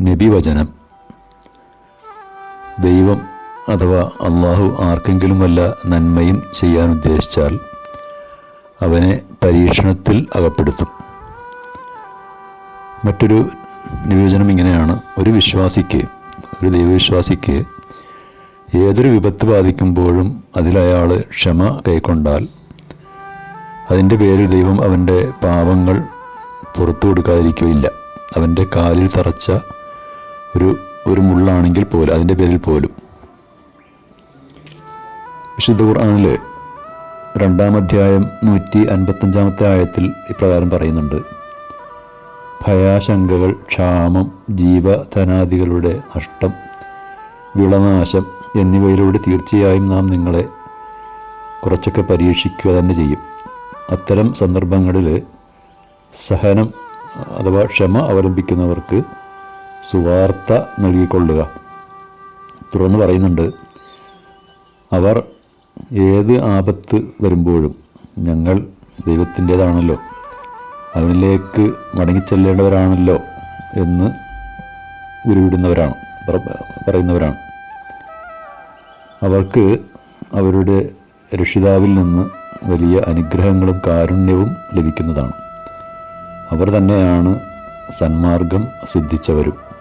നബിവചനം. ദൈവം അഥവാ അള്ളാഹു ആർക്കെങ്കിലും വല്ല നന്മയും ചെയ്യാൻ ഉദ്ദേശിച്ചാൽ അവനെ പരീക്ഷണത്തിൽ അകപ്പെടുത്തും. മറ്റൊരു നിവേചനം ഇങ്ങനെയാണ്. ഒരു വിശ്വാസിക്ക് ഒരു ദൈവവിശ്വാസിക്ക് ഏതൊരു വിപത്ത് ബാധിക്കുമ്പോഴും അതിലയാൾ ക്ഷമ കൈക്കൊണ്ടാൽ അതിന്റെ പേരിൽ ദൈവം അവന്റെ പാപങ്ങൾ പുറത്തു കൊടുക്കാതിരിക്കുകയില്ല. അവന്റെ കാലിൽ തറച്ച ഒരു ഒരു മുള്ളാണെങ്കിൽ പോലും അതിന്റെ പേരിൽ പോലും. വിശുദ്ധ ഖുർആനിൽ രണ്ടാം അധ്യായം നൂറ്റി അൻപത്തഞ്ചാമത്തെ ആയത്തിൽ ഇപ്രകാരം പറയുന്നുണ്ട്. ഭയാശങ്കകൾ ക്ഷാമം ജീവധനാദികളുടെ നഷ്ടം വിളനാശം എന്നിവയിലൂടെ തീർച്ചയായും നാം നിങ്ങളെ കുറച്ചൊക്കെ പരീക്ഷിക്കുക തന്നെ ചെയ്യും. അത്തരം സന്ദർഭങ്ങളിൽ സഹനം അഥവാ ക്ഷമ അവലംബിക്കുന്നവർക്ക് സുവാർത്ത നൽകിക്കൊള്ളുക. തുറന്ന് പറയുന്നുണ്ട് അവർ ഏത് ആപത്ത് വരുമ്പോഴും ഞങ്ങൾ ദൈവത്തിന്റേതാണല്ലോ. അവനിലേക്ക് മടങ്ങിച്ചെല്ലേണ്ടവരാണല്ലോ എന്ന് ഉരുവിടുന്നവരാണ് പറയുന്നവരാണ്. അവർക്ക് അവരുടെ രക്ഷിതാവിൽ നിന്ന് വലിയ അനുഗ്രഹങ്ങളും കാരുണ്യവും ലഭിക്കുന്നതാണ്. അവർ തന്നെയാണ് സന്മാർഗം സിദ്ധിച്ചവരും.